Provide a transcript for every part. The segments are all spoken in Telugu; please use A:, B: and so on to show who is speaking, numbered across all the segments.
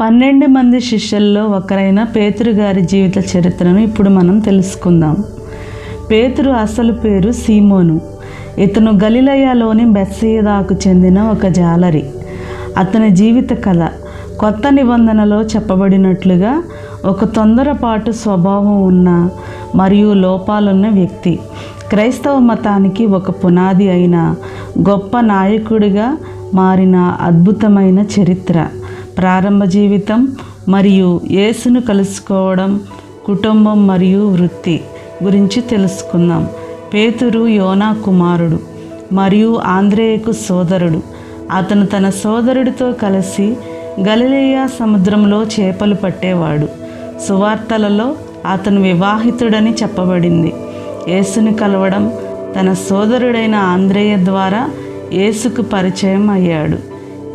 A: పన్నెండు మంది శిష్యుల్లో ఒకరైన పేతురు గారి జీవిత చరిత్రను ఇప్పుడు మనం తెలుసుకుందాం. పేతురు అసలు పేరు సీమోను. ఇతను గలిలయలోని బెత్సీదాకు చెందిన ఒక జాలరి. అతని జీవిత కథ కొత్త నిబంధనలో చెప్పబడినట్లుగా ఒక తొందరపాటు స్వభావం ఉన్న మరియు లోపాలున్న వ్యక్తి. క్రైస్తవ మతానికి ఒక పునాది అయిన గొప్ప నాయకుడిగా మారిన అద్భుతమైన చరిత్ర. ప్రారంభ జీవితం మరియు యేసును కలుసుకోవడం కుటుంబం మరియు వృత్తి గురించి తెలుసుకుందాం. పేతురు యోనా కుమారుడు మరియు ఆంధ్రేయకు సోదరుడు. అతను తన సోదరుడితో కలిసి గలిలేయ సముద్రంలో చేపలు పట్టేవాడు. సువార్తలలో అతను వివాహితుడని చెప్పబడింది. యేసుని కలవడం తన సోదరుడైన ఆంధ్రేయ ద్వారా యేసుకు పరిచయం అయ్యాడు.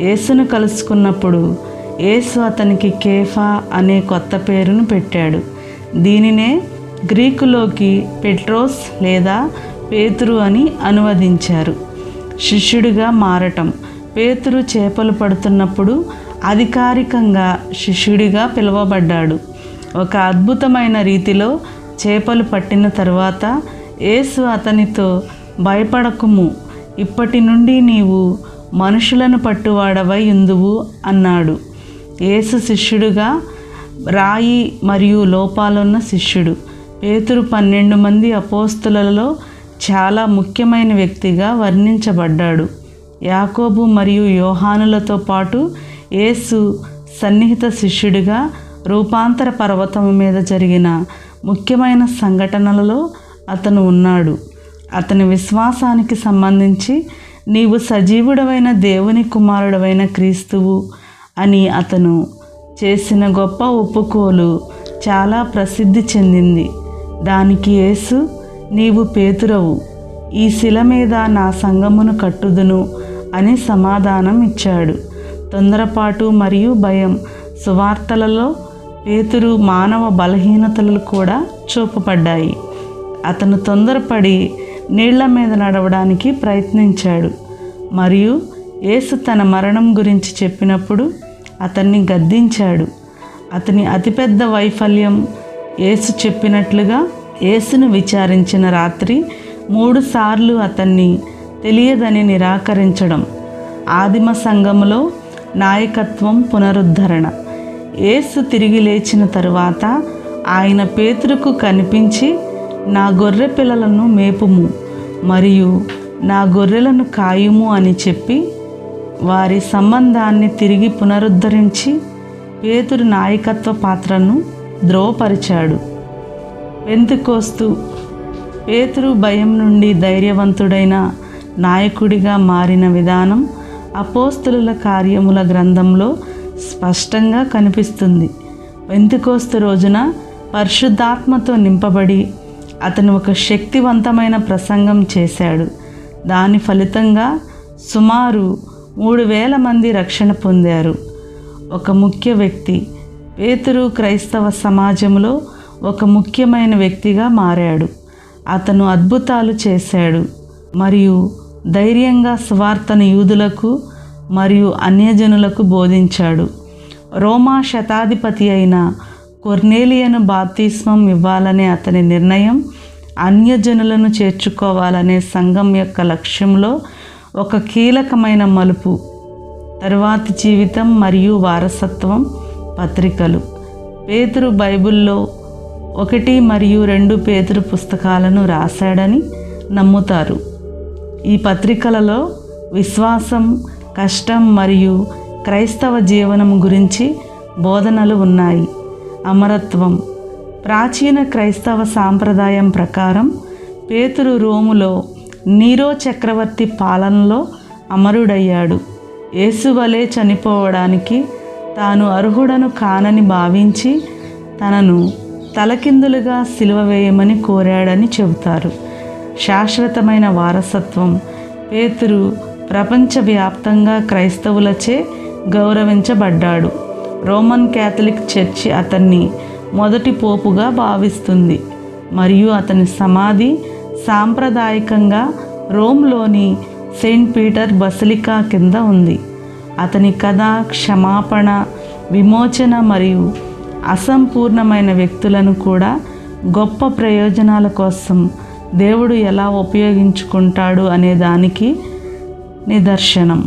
A: యేసును కలుసుకున్నప్పుడు యేసు అతనికి కేఫా అనే కొత్త పేరును పెట్టాడు. దీనినే గ్రీకులోకి పెట్రోస్ లేదా పేతురు అని అనువదించారు. శిష్యుడిగా మారటం. పేతురు చేపలు పడుతున్నప్పుడు అధికారికంగా శిష్యుడిగా పిలువబడ్డాడు. ఒక అద్భుతమైన రీతిలో చేపలు పట్టిన తర్వాత యేసు అతనితో భయపడకుము ఇప్పటి నుండి నీవు మనుషులను పట్టువాడవై ఉందువు అన్నాడు. యేసు శిష్యుడుగా రాయి మరియు లోపాలున్న శిష్యుడు. పేతురు పన్నెండు మంది అపోస్తులలో చాలా ముఖ్యమైన వ్యక్తిగా వర్ణించబడ్డాడు. యాకోబు మరియు యోహానులతో పాటు యేసు సన్నిహిత శిష్యుడిగా రూపాంతర పర్వతం మీద జరిగిన ముఖ్యమైన సంఘటనలలో అతను ఉన్నాడు. అతని విశ్వాసానికి సంబంధించి నీవు సజీవుడవైన దేవుని కుమారుడవైన క్రీస్తువు అని అతను చేసిన గొప్ప ఒప్పుకోలు చాలా ప్రసిద్ధి చెందింది. దానికి యేసు నీవు పేతురవు ఈ శిల మీద నా సంగమును కట్టుదును అని సమాధానం ఇచ్చాడు. తొందరపాటు మరియు భయం సువార్తలలో పేతురు మానవ బలహీనతలు కూడా చూపబడ్డాయి. అతను తొందరపడి నీళ్ళ మీద నడవడానికి ప్రయత్నించాడు. మరియు యేసు తన మరణం గురించి చెప్పినప్పుడు అతన్ని గద్దించాడు. అతని అతిపెద్ద వైఫల్యం యేసు చెప్పినట్లుగా యేసును విచారించిన రాత్రి మూడుసార్లు అతన్ని తెలియదని నిరాకరించడం. ఆదిమ సంఘములో నాయకత్వం పునరుద్ధరణ. యేసు తిరిగి లేచిన తరువాత ఆయన పేతురుకు కనిపించి నా గొర్రె పిల్లలను మేపుము మరియు నా గొర్రెలను కాయుము అని చెప్పి వారి సంబంధాన్ని తిరిగి పునరుద్ధరించి పేతురు నాయకత్వ పాత్రను ద్రోవపరిచాడు. వెంతుకోస్తూ పేతురు భయం నుండి ధైర్యవంతుడైన నాయకుడిగా మారిన విధానం అపోస్తుల కార్యముల గ్రంథంలో స్పష్టంగా కనిపిస్తుంది. వెంతుకోస్తు రోజున పరిశుద్ధాత్మతో నింపబడి అతను ఒక శక్తివంతమైన ప్రసంగం చేశాడు. దాని ఫలితంగా సుమారు మూడు వేల మంది రక్షణ పొందారు. ఒక ముఖ్య వ్యక్తి. పేతురు క్రైస్తవ సమాజంలో ఒక ముఖ్యమైన వ్యక్తిగా మారాడు. అతను అద్భుతాలు చేశాడు. మరియు ధైర్యంగా స్వార్థను యూదులకు మరియు అన్యజనులకు బోధించాడు. రోమా శతాధిపతి అయిన కొర్నేలియను బాప్తిస్మం ఇవ్వాలనే అతని నిర్ణయం అన్యజనులను చేర్చుకోవాలనే సంఘం యొక్క లక్ష్యంలో ఒక కీలకమైన మలుపు. తరువాతి జీవితం మరియు వారసత్వం పత్రికలు. పేతురు బైబిల్లో ఒకటి మరియు రెండు పేతురు పుస్తకాలను రాశాడని నమ్ముతారు. ఈ పత్రికలలో విశ్వాసం కష్టం మరియు క్రైస్తవ జీవనం గురించి బోధనలు ఉన్నాయి. అమరత్వం. ప్రాచీన క్రైస్తవ సాంప్రదాయం ప్రకారం పేతురు రోములో నీరో చక్రవర్తి పాలనలో అమరుడయ్యాడు. యేసువలే చనిపోవడానికి తాను అర్హుడను కానని భావించి తనను తలకిందులుగా సిలువ వేయమని కోరాడని చెబుతారు. శాశ్వతమైన వారసత్వం పేతురు ప్రపంచవ్యాప్తంగా క్రైస్తవులచే గౌరవించబడ్డాడు. రోమన్ క్యాథలిక్ చర్చి అతన్ని మొదటి పోపుగా భావిస్తుంది. మరియు అతని సమాధి సాంప్రదాయకంగా రోమ్లోని సెయింట్ పీటర్ బసిలికా కింద ఉంది. అతని కథ క్షమాపణ విమోచన మరియు అసంపూర్ణమైన వ్యక్తులను కూడా గొప్ప ప్రయోజనాల కోసం దేవుడు ఎలా ఉపయోగించుకుంటాడు అనే దానికి నిదర్శనం.